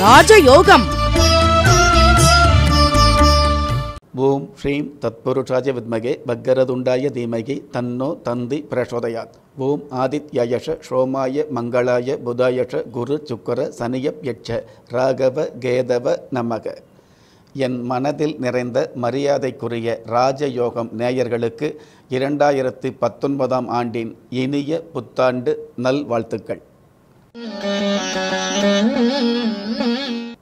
ராஜயோகம். ஓம் ஸ்ரீம் தத்புருஷாய வித்மகே பக்கரதுண்டாய தீமகி தன்னோ தந்தி பிரசோதயாத். ஓம் ஆதித்யயஷ ஷோமாய மங்களாய புதாயஷ குரு சுக்கர சனியப் யட்ச ராகவ கேதவ நமக. என் மனதில் நிறைந்த மரியாதைக்குரிய ராஜயோகம் நேயர்களுக்கு இரண்டாயிரத்து பத்தொன்பதாம் ஆண்டின் இனிய புத்தாண்டு நல்வாழ்த்துக்கள்.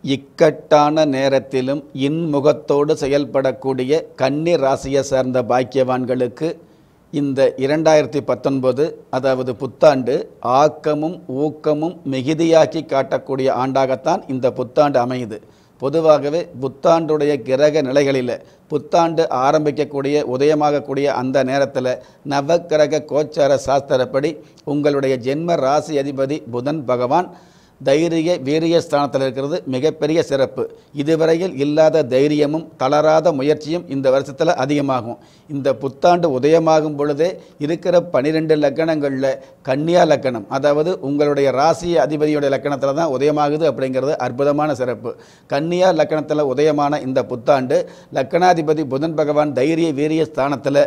இக்கட்டான நேரத்திலும் இன்முகத்தோடு செயல்படக்கூடிய கன்னி ராசியை சேர்ந்த பாக்கியவான்களுக்கு இந்த இரண்டாயிரத்தி பத்தொன்பது அதாவது புத்தாண்டு ஆக்கமும் ஊக்கமும் மிகுதியாக்கி காட்டக்கூடிய ஆண்டாகத்தான் இந்த புத்தாண்டு அமையுது. பொதுவாகவே புத்தாண்டுடைய கிரக நிலைகளில் புத்தாண்டு ஆரம்பிக்கக்கூடிய உதயமாகக்கூடிய அந்த நேரத்தில் நவக்கிரக கோச்சார சாஸ்திரப்படி உங்களுடைய ஜென்ம ராசி அதிபதி புதன் பகவான் தைரிய வீரிய ஸ்தானத்தில் இருக்கிறது மிகப்பெரிய சிறப்பு. இதுவரையில் இல்லாத தைரியமும் தளராத முயற்சியும் இந்த வருஷத்தில் அதிகமாகும். இந்த புத்தாண்டு உதயமாகும் பொழுதே இருக்கிற பனிரெண்டு லக்கணங்களில் கன்னியா லக்கணம் அதாவது உங்களுடைய ராசி அதிபதியோட லக்கணத்தில் தான் உதயமாகுது அப்படிங்கிறது அற்புதமான சிறப்பு. கன்னியா லக்கணத்தில் உதயமான இந்த புத்தாண்டு லக்கணாதிபதி புதன் பகவான் தைரிய வீரிய ஸ்தானத்தில்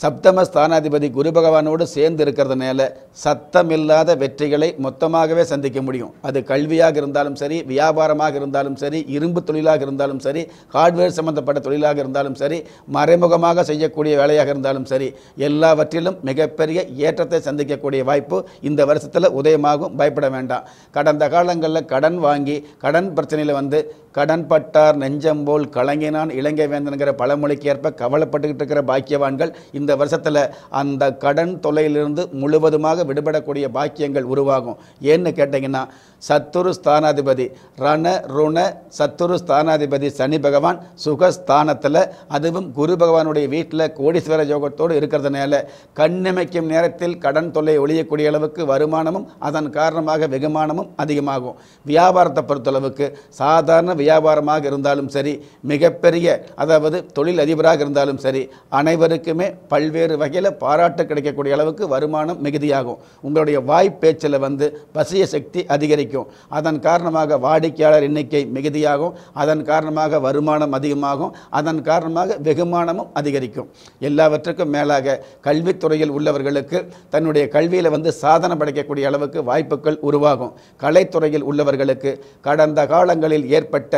சப்தம ஸ்தானாதிபதி குரு பகவானோடு சேர்ந்து இருக்கிறதுனால சத்தமில்லாத வெற்றிகளை மொத்தமாகவே சந்திக்க முடியும். அது கல்வியாக இருந்தாலும் சரி வியாபாரமாக இருந்தாலும் சரி இரும்பு தொழிலாக இருந்தாலும் சரி ஹார்ட்வேர் சம்பந்தப்பட்ட தொழிலாக இருந்தாலும் சரி மறைமுகமாக செய்யக்கூடிய வேலையாக இருந்தாலும் சரி எல்லாவற்றிலும் மிகப்பெரிய ஏற்றத்தை சந்திக்கக்கூடிய வாய்ப்பு இந்த வருஷத்தில் உதயமாகும். பயப்பட வேண்டாம். கடந்த காலங்களில் கடன் வாங்கி கடன் பிரச்சனையில் வந்து கடன் பட்டார் நெஞ்சம் போல் கலங்கினான் இலங்கை வேந்தனுங்கிற பழமொழிக்கு ஏற்ப கவலைப்பட்டுக்கிட்டு இருக்கிற பாக்கியவான்கள் இந்த வருஷத்தில் அந்த கடன் தொல்லையிலிருந்து முழுவதுமாக விடுபடக்கூடிய பாக்கியங்கள் உருவாகும். ஏன்னு கேட்டிங்கன்னா சத்துரு ஸ்தானாதிபதி ரண ருண சத்துரு ஸ்தானாதிபதி சனி பகவான் சுகஸ்தானத்தில் அதுவும் குரு பகவானுடைய வீட்டில் கோடீஸ்வர யோகத்தோடு இருக்கிறதுனால கண்ணிமைக்கும் நேரத்தில் கடன் தொல்லை ஒழியக்கூடிய அளவுக்கு வருமானமும் அதன் காரணமாக வெகுமானமும் அதிகமாகும். வியாபாரத்தை பொறுத்தளவுக்கு சாதாரண வியாபாரமாக இருந்தாலும் சரி மிகப்பெரிய அதாவது தொழில் அதிபராக இருந்தாலும் சரி அனைவருக்குமே பல்வேறு வகையில் பாராட்டு கிடைக்கக்கூடிய அளவுக்கு வருமானம் மிகுதியாகும். உங்களுடைய வாய்ப்பேச்சில் வந்து பசிய சக்தி அதிகரிக்கும். அதன் காரணமாக வாடிக்கையாளர் எண்ணிக்கை மிகுதியாகும். அதன் காரணமாக வருமானம் அதிகமாகும். அதன் காரணமாக வெகுமானமும் அதிகரிக்கும். எல்லாவற்றுக்கும் மேலாக கல்வித்துறையில் உள்ளவர்களுக்கு தன்னுடைய கல்வியில் வந்து சாதனை படைக்கக்கூடிய அளவுக்கு வாய்ப்புகள் உருவாகும். கலைத்துறையில் உள்ளவர்களுக்கு கடந்த காலங்களில் ஏற்பட்ட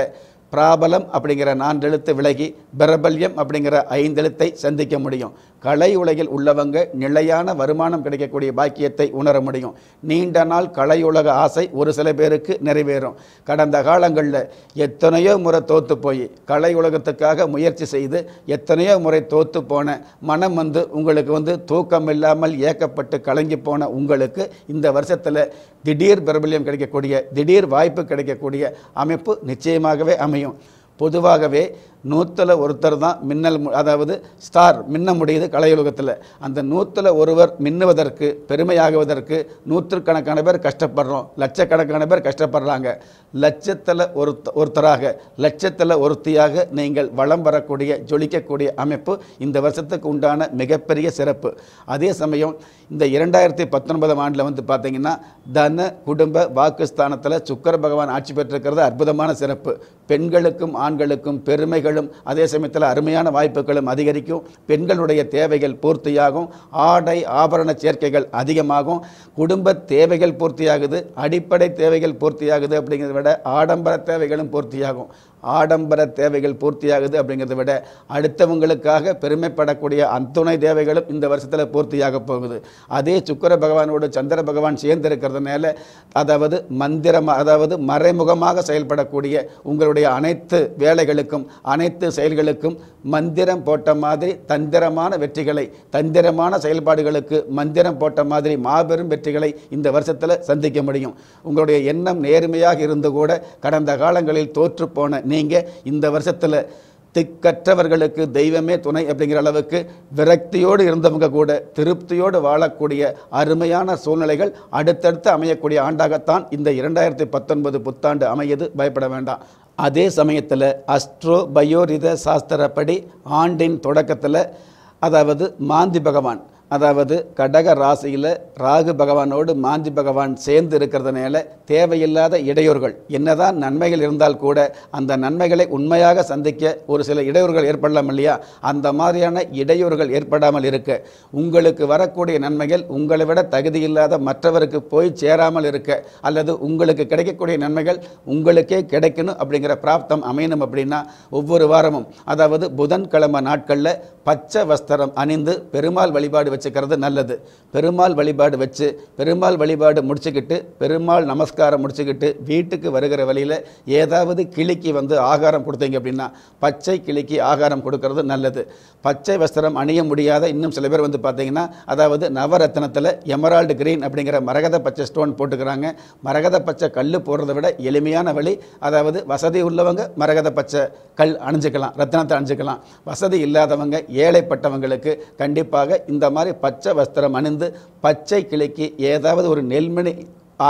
பிராபலம் அப்படிங்கிற நான்கெழுத்து விலகி பிரபல்யம் அப்படிங்கிற ஐந்தெழுத்தை சந்திக்க முடியும். கலை உலகில் உள்ளவங்க நிலையான வருமானம் கிடைக்கக்கூடிய பாக்கியத்தை உணர முடியும். நீண்ட நாள் கலையுலக ஆசை ஒரு சில பேருக்கு நிறைவேறும். கடந்த காலங்களில் எத்தனையோ முறை தோத்து போய் கலை உலகத்துக்காக முயற்சி செய்து எத்தனையோ முறை தோத்து போன மனம் வந்து உங்களுக்கு வந்து தூக்கம் இல்லாமல் ஏக்கப்பட்டு கலங்கி போன உங்களுக்கு இந்த வருஷத்தில் திடீர் பிரபல்யம் கிடைக்கக்கூடிய திடீர் வாய்ப்பு கிடைக்கக்கூடிய அமைப்பு நிச்சயமாகவே அமையும். பொதுவாகவே நூற்றில் ஒருத்தர் தான் மின்னல் மு- அதாவது ஸ்டார் மின்ன முடியுது கலையுலகத்தில். அந்த நூற்றில் ஒருவர் மின்னுவதற்கு பெருமையாகுவதற்கு நூற்றுக்கணக்கான பேர் கஷ்டப்படுறோம். லட்சக்கணக்கான பேர் கஷ்டப்படுறாங்க. லட்சத்தில் ஒரு ஒருத்தராக லட்சத்தில் ஒருத்தியாக நீங்கள் வளம் வரக்கூடிய ஜொலிக்கக்கூடிய அமைப்பு இந்த வருஷத்துக்கு உண்டான மிகப்பெரிய சிறப்பு. அதே சமயம் இந்த இரண்டாயிரத்தி பத்தொன்பதாம் ஆண்டில் வந்து பார்த்தீங்கன்னா தன குடும்ப வாக்குஸ்தானத்தில் சுக்கர பகவான் ஆட்சி பெற்றிருக்கிறது அற்புதமான சிறப்பு. பெண்களுக்கும் ஆண்களுக்கும் பெருமைகள் வாய்ப்புகளும் அதே சமயத்தில் அருமையான வாய்ப்புகளும் அதிகரிக்கும். பெண்களுடைய தேவைகள் பூர்த்தியாகும். ஆடை ஆபரண சேர்க்கைகள் அதிகமாகும். குடும்ப தேவைகள் பூர்த்தியாகுது. அடிப்படை தேவைகள் பூர்த்தியாகுது அப்படிங்கிறத விட ஆடம்பர தேவைகளும் பூர்த்தியாகும். ஆடம்பர தேவைகள் பூர்த்தியாகுது அப்படிங்கிறத விட அடுத்தவங்களுக்காக பெருமைப்படக்கூடிய அத்துணை தேவைகளும் இந்த வருஷத்தில் பூர்த்தியாக போகுது. அதே சுக்கிர பகவானோடு சந்திர பகவான் சேர்ந்திருக்கிறதுனால அதாவது மந்திரமாக அதாவது மறைமுகமாக செயல்படக்கூடிய உங்களுடைய அனைத்து வேலைகளுக்கும் அனைத்து செயல்களுக்கும் மந்திரம் போட்ட மாதிரி தந்திரமான வெற்றிகளை தந்திரமான செயல்பாடுகளுக்கு மந்திரம் போட்ட மாதிரி மாபெரும் வெற்றிகளை இந்த வருஷத்தில் சந்திக்க முடியும். உங்களுடைய எண்ணம் நேர்மையாக இருந்து கூட கடந்த காலங்களில் தோற்றுப்போன போன நீங்கள் இந்த வருஷத்தில் திக்கற்றவர்களுக்கு தெய்வமே துணை அப்படிங்கிற அளவுக்கு விரக்தியோடு இருந்தவங்க கூட திருப்தியோடு வாழக்கூடிய அருமையான சூழ்நிலைகள் அடுத்தடுத்து அமையக்கூடிய ஆண்டாகத்தான் இந்த இரண்டாயிரத்தி பத்தொன்பது புத்தாண்டு அமையது. பயப்பட வேண்டாம். அதே சமயத்தில் அஸ்ட்ரோ பயோரித சாஸ்திரப்படி ஆண்டின் தொடக்கத்தில் அதாவது மாந்தி பகவான் அதாவது கடக ராசியில் ராகு பகவானோடு மாந்தி பகவான் சேர்ந்து இருக்கிறதுனால தேவையில்லாத இடையூறுகள். என்னதான் நன்மைகள் இருந்தால் கூட அந்த நன்மைகளை உண்மையாக சந்திக்க ஒரு சில இடையூறுகள் ஏற்படலாம் இல்லையா? அந்த மாதிரியான இடையூறுகள் ஏற்படாமல் இருக்க. உங்களுக்கு வரக்கூடிய நன்மைகள் உங்களை விட தகுதியில்லாத மற்றவருக்கு போய் சேராமல் இருக்க. அல்லது உங்களுக்கு கிடைக்கக்கூடிய நன்மைகள் உங்களுக்கே கிடைக்கணும் அப்படிங்கிற பிராப்தம் அமையணும் அப்படின்னா ஒவ்வொரு வாரமும். அதாவது புதன்கிழமை நாட்களில் பச்சை வஸ்திரம் அணிந்து பெருமாள் வழிபாடு வச்சுக்கிறது நல்லது. பெருமாள் வழிபாடு வச்சு பெருமாள் வழிபாடு முடிச்சுக்கிட்டு பெருமாள் நமஸ்காரம் முடிச்சுக்கிட்டு வீட்டுக்கு வருகிற வழியில் ஏதாவது கிளிக்கு வந்து ஆகாரம் கொடுத்தீங்க அப்படின்னா பச்சை கிளிக்கு ஆகாரம் கொடுக்கறது நல்லது. பச்சை வஸ்திரம் அணிய முடியாத இன்னும் சில பேர் வந்து பார்த்தீங்கன்னா அதாவது நவரத்னத்தில் எமரால்டு கிரீன் அப்படிங்கிற மரகத பச்சை ஸ்டோன் போட்டுக்கிறாங்க. மரகத பச்சை கல் போடுறதை விட எளிமையான வழி அதாவது வசதி உள்ளவங்க மரகத பச்சை கல் அணிஞ்சுக்கலாம் ரத்னத்தை அணிஞ்சுக்கலாம். வசதி இல்லாதவங்க ஏழைப்பட்டவங்களுக்கு கண்டிப்பாக இந்த மாதிரி பச்சை வஸ்திரம் அணிந்து பச்சை கிளிக்கு ஏதாவது ஒரு நெல்மணி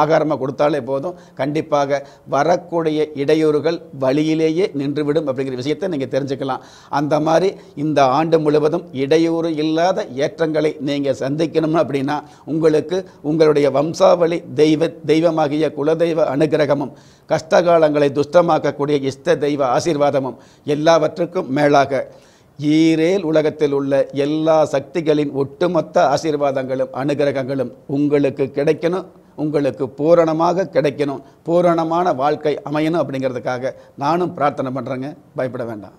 ஆகாரமாக கொடுத்தாலே போதும். கண்டிப்பாக வரக்கூடிய இடையூறுகள் வழியிலேயே நின்றுவிடும் அப்படிங்கிற விஷயத்தை நீங்கள் தெரிஞ்சுக்கலாம். அந்த மாதிரி இந்த ஆண்டு முழுவதும் இடையூறு இல்லாத ஏற்றங்களை நீங்கள் சந்திக்கணும் அப்படின்னா உங்களுக்கு உங்களுடைய வம்சாவளி தெய்வ தெய்வமாகிய குலதெய்வ அனுகிரகமும் கஷ்டகாலங்களை துஷ்டமாக்கக்கூடிய இஷ்ட தெய்வ ஆசீர்வாதமும் எல்லாவற்றுக்கும் மேலாக. ஈரேல் உலகத்தில் உள்ள எல்லா சக்திகளின் ஒட்டுமொத்த ஆசீர்வாதங்களும் அனுகிரகங்களும் உங்களுக்கு கிடைக்கணும் உங்களுக்கு பூரணமாக கிடைக்கணும் பூரணமான வாழ்க்கை அமையணும் அப்படிங்கிறதுக்காக நானும் பிரார்த்தனை பண்ணுறேங்க பயப்பட வேண்டாம்.